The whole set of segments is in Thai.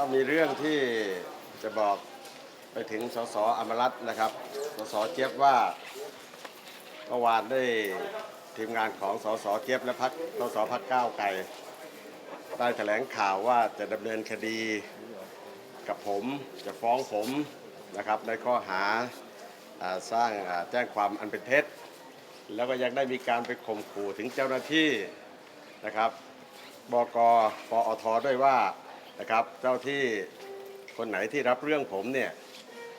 ก็มีเรื่องที่จะบอกไปถึงสสอมรัตน์นะครับ สสเจี๊ยบว่าเมื่อวานได้ทีมงานของสสเจี๊ยบและพักสสพักก้าวไกลได้แถลงข่าวว่าจะดำเนินคดีกับผมจะฟ้องผมนะครับในข้อหาอสร้างแจ้งความอันเป็นเท็จ แล้วก็ยังได้มีการไปข่มขู่ถึงเจ้าหน้าที่นะครับบกปอทด้วยว่า นะครับ เจ้าที่คนไหนที่รับเรื่องผมเนี่ย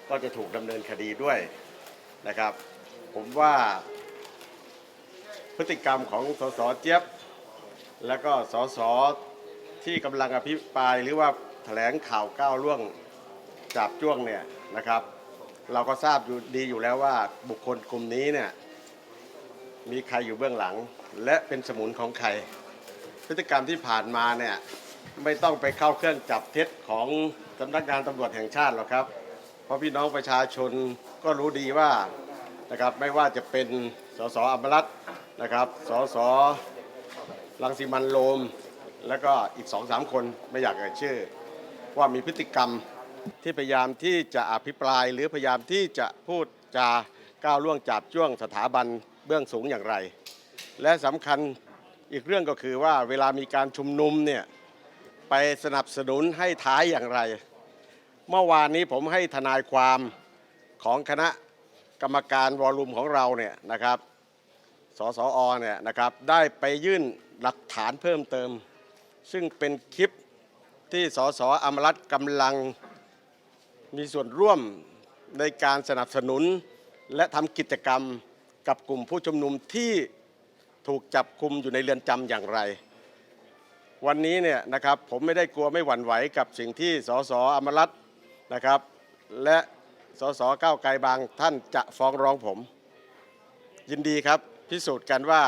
ก็จะถูกดำเนินคดีด้วยนะครับ ผมว่าพฤติกรรมของสสเจี๊ยบ แล้วก็สสที่กำลังอภิปรายหรือว่าแถลงข่าวก้าวล่วงจับจ้วงเนี่ยนะครับ เราก็ทราบอยู่ดีอยู่แล้วว่าบุคคลกลุ่มนี้เนี่ยมีใครอยู่เบื้องหลัง และเป็นสมุนของใคร พฤติกรรมที่ผ่านมาเนี่ย ไม่ต้องไปเข้าเครื่องจับเท็จของสำนักงานตำรวจแห่งชาติหรอกครับ เพราะพี่น้องประชาชนก็รู้ดีว่านะครับไม่ว่าจะเป็นสสอมรัตน์นะครับสสรังสิมันต์โรมแล้วก็อีกสองสามคนไม่อยากเอ่ยชื่อ ว่ามีพฤติกรรมที่พยายามที่จะอภิปราย หรือพยายามที่จะพูดจาก้าวล่วงจับจ้วงสถาบันเบื้องสูงอย่างไร และสำคัญอีกเรื่องก็คือว่าเวลามีการชุมนุมเนี่ย ไปสนับสนุนให้ท้ายอย่างไร เมื่อวานนี้ผมให้ทนายความของคณะกรรมการวอลลุ่มของเราเนี่ยนะครับ สสอเนี่ยนะครับได้ไปยื่นหลักฐานเพิ่มเติม ซึ่งเป็นคลิปที่สสอมรัตกำลังมีส่วนร่วมในการสนับสนุน และทำกิจกรรมกับกลุ่มผู้ชุมนุมที่ถูกจับคุมอยู่ในเรือนจำอย่างไร วันนี้เนี่ยนะครับผมไม่ได้กลัวไม่หวั่นไหวกับสิ่งที่สสอมรัตน์นะครับ และสสก้าวไกลบางท่านจะฟ้องร้องผม ยินดีครับพิสูจน์กันว่า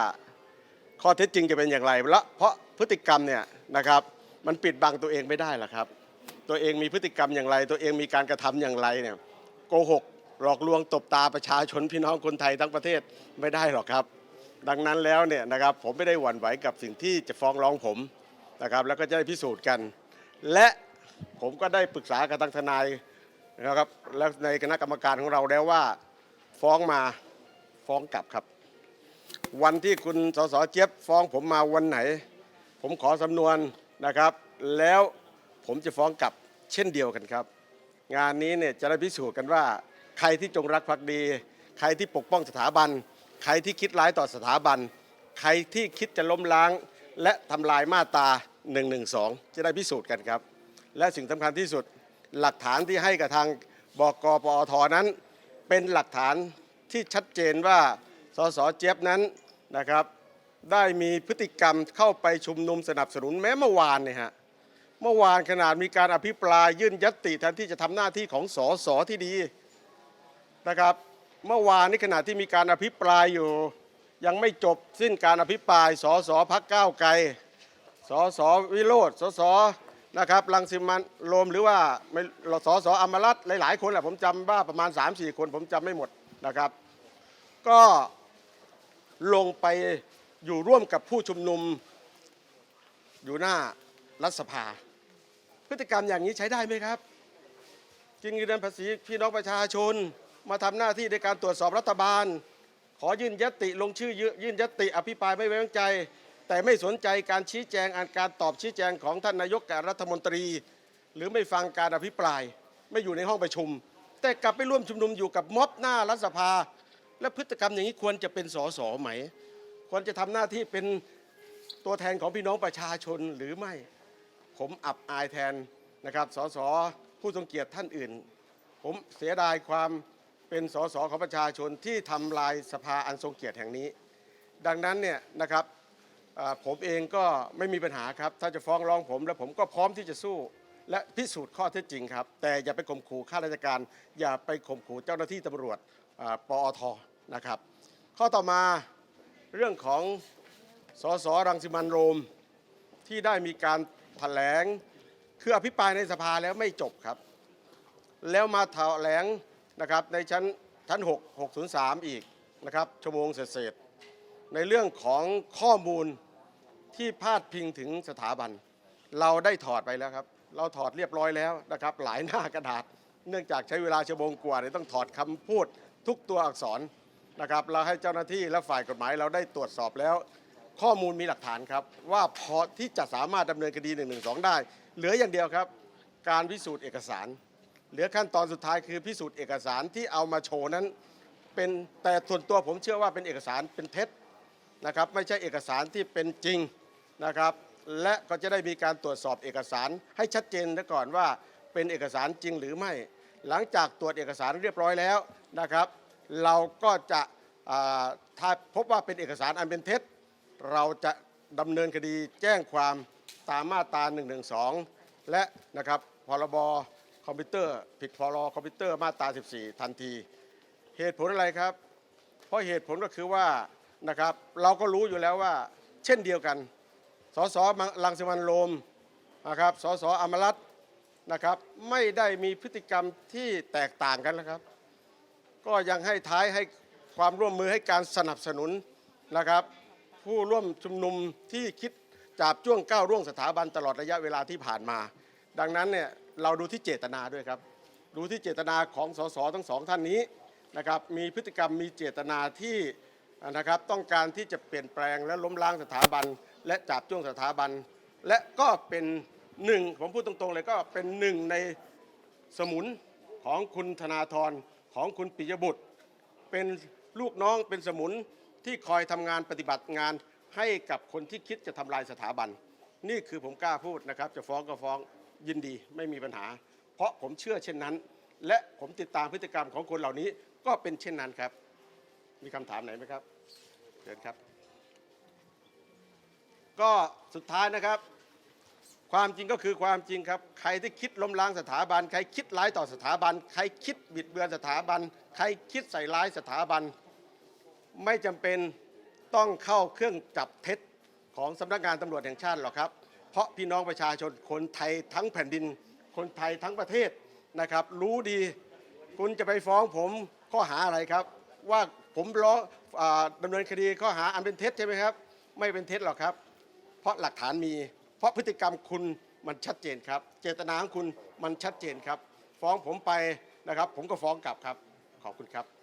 ข้อเท็จจริงจะเป็นอย่างไรและเพราะพฤติกรรมเนี่ยนะครับมันปิดบังตัวเองไม่ได้หรอกครับ ตัวเองมีพฤติกรรมอย่างไร ตัวเองมีการกระทำอย่างไรเนี่ยโกหกหลอกลวงตบตาประชาชนพี่น้องคนไทยทั้งประเทศไม่ได้หรอกครับ ดังนั้นแล้วเนี่ยนะครับผมไม่ได้หวั่นไหวกับสิ่งที่จะฟ้องร้องผม นะครับแล้วก็จะได้พิสูจน์กัน และผมก็ได้ปรึกษากับทางทนายนะครับและในคณะกรรมการของเราแล้วว่าฟ้องมาฟ้องกลับครับ วันที่คุณสสเจี๊ยบฟ้องผมมาวันไหน ผมขอสำนวนนะครับ แล้วผมจะฟ้องกลับเช่นเดียวกันครับ งานนี้เนี่ยจะได้พิสูจน์กันว่าใครที่จงรักภักดี ใครที่ปกป้องสถาบัน ใครที่คิดร้ายต่อสถาบัน ใครที่คิดจะล้มล้าง และทำลายมาตรา 1นึจะได้พิสูจน์กันครับ และสิ่งสำคัญที่สุดหลักฐานที่ให้กับทางบกปอทนั้น เป็นหลักฐานที่ชัดเจนว่าสสเจี๊ยบนั้นนะครับ ได้มีพฤติกรรมเข้าไปชุมนุมสนับสนุนแม้เมื่อวานเนี่ยฮะเมื่อวานขนาดมีการอภิปรายยื่นยตติแทนที่จะทำหน้าที่ของสสที่ดีนะครับ เมื่อวานนี้ขณะที่มีการอภิปรายอยู่ ยังไม่จบสิ้นการอภิปรายสสพักก้าวไกล สสวิโรธสสนะครับรังสิมันโรมหรือว่าไม่สสอมรัตหลาย ๆ คนแหละผมจำว่าประมาณ 3-4 คนผมจำไม่หมดนะครับ ก็ลงไปอยู่ร่วมกับผู้ชุมนุมอยู่หน้ารัฐสภา พฤติกรรมอย่างนี้ใช้ได้ไหมครับ กินเงินภาษีพี่น้องประชาชนมาทำหน้าที่ในการตรวจสอบรัฐบาล ขอยื่นยติลงชื่อยื่นยติอภิปรายไม่ไว้วางใจ แต่ไม่สนใจการชี้แจงอันการตอบชี้แจงของท่านนายกกับรัฐมนตรี หรือไม่ฟังการอภิปราย ไม่อยู่ในห้องประชุม แต่กลับไปร่วมชุมนุมอยู่กับม็อบหน้ารัฐสภา และพฤติกรรมอย่างนี้ควรจะเป็นสสไหม ควรจะทำหน้าที่เป็นตัวแทนของพี่น้องประชาชนหรือไม่ ผมอับอายแทนนะครับสสผู้ทรงเกียรติท่านอื่น ผมเสียดายความเป็นสสของประชาชนที่ทำลายสภาอันทรงเกียรติแห่งนี้ ดังนั้นเนี่ยนะครับ ผมเองก็ไม่มีปัญหาครับ ถ้าจะฟ้องร้องผม และผมก็พร้อมที่จะสู้ และพิสูจน์ข้อเท็จจริงครับ แต่อย่าไปข่มขู่ข้าราชการ อย่าไปข่มขู่เจ้าหน้าที่ตำรวจปอทนะครับ ข้อต่อมาเรื่องของสสรังสิมันโรม ที่ได้มีการแถลงคืออภิปรายในสภาแล้วไม่จบครับ แล้วมาแถลงนะครับในชั้นชั้น 6 603 อีกนะครับชั่วโมงเศษๆ ในเรื่องของข้อมูลที่พาดพิงถึงสถาบัน เราได้ถอดไปแล้วครับ เราถอดเรียบร้อยแล้วนะครับ หลายหน้ากระดาษ เนื่องจากใช้เวลาชั่วโมงกว่าเนี่ยต้องถอดคำพูดทุกตัวอักษรนะครับเราให้เจ้าหน้าที่และฝ่ายกฎหมายเราได้ตรวจสอบแล้ว ข้อมูลมีหลักฐานครับ ว่าพอที่จะสามารถดำเนินคดี1นึได้ เหลืออย่างเดียวครับ การพิสูจน์เอกสาร เหลือขั้นตอนสุดท้ายคือพิสูจน์เอกสารที่เอามาโชว์นั้น เป็นแต่ส่วนตัวผมเชื่อว่าเป็นเอกสารเป็นเท็จ นะครับไม่ใช่เอกสารที่เป็นจริงนะครับและก็จะได้มีการตรวจสอบเอกสารให้ชัดเจนซะก่อนว่าเป็นเอกสารจริงหรือไม่ หลังจากตรวจเอกสารเรียบร้อยแล้วนะครับ เราก็จะถ้าพบว่าเป็นเอกสารอันเป็นเท็จ เราจะดำเนินคดีแจ้งความตามมาตรา112 และนะครับพรบคอมพิวเตอร์ผิดพรบคอมพิวเตอร์มาตรา 14 ทันที เหตุผลอะไรครับ เพราะเหตุผลก็คือว่า นะครับ เราก็รู้อยู่แล้วว่า เช่นเดียวกัน สสลังสิมันโรมนะครับ สสอมรัตน์นะครับ ไม่ได้มีพฤติกรรมที่แตกต่างกันนะครับ ก็ยังให้ท้ายให้ความร่วมมือให้การสนับสนุนนะครับ ผู้ร่วมชุมนุมที่คิดจาบจ้วงก้าวร่วงสถาบันตลอดระยะเวลาที่ผ่านมา ดังนั้นเนี่ยเราดูที่เจตนาด้วยครับ ดูที่เจตนาของสสทั้งสองท่านนี้นะครับ มีพฤติกรรมมีเจตนาที่ นะครับ ต้องการที่จะเปลี่ยนแปลงและล้มล้างสถาบัน และจาบจ้วงสถาบัน และก็เป็นหนึ่งผมพูดตรงๆเลยก็เป็นหนึ่งในสมุนของคุณธนาธรของคุณปิยบุตร เป็นลูกน้องเป็นสมุนที่คอยทำงานปฏิบัติงานให้กับคนที่คิดจะทำลายสถาบัน นี่คือผมกล้าพูดนะครับ จะฟ้องก็ฟ้องยินดีไม่มีปัญหา เพราะผมเชื่อเช่นนั้น และผมติดตามพฤติกรรมของคนเหล่านี้ก็เป็นเช่นนั้นครับ มีคำถามไหนไหมครับเชิญครับ ก็สุดท้ายนะครับ ความจริงก็คือความจริงครับ ใครที่คิดล้มล้างสถาบัน ใครคิดร้ายต่อสถาบัน ใครคิดบิดเบือนสถาบัน ใครคิดใส่ร้ายสถาบัน ไม่จำเป็นต้องเข้าเครื่องจับเท็จของสำนักงานตำรวจแห่งชาติหรอกครับ เพราะพี่น้องประชาชนคนไทยทั้งแผ่นดิน คนไทยทั้งประเทศนะครับ รู้ดี คุณจะไปฟ้องผมข้อหาอะไรครับ ว่าผมร้องอ่าดำเนินคดีข้อหาอันเป็นเท็จใช่ไหมครับ ไม่เป็นเท็จหรอกครับ เพราะหลักฐานมี เพราะพฤติกรรมคุณมันชัดเจนครับ เจตนาของคุณมันชัดเจนครับ ฟ้องผมไปนะครับ ผมก็ฟ้องกลับครับ ขอบคุณครับ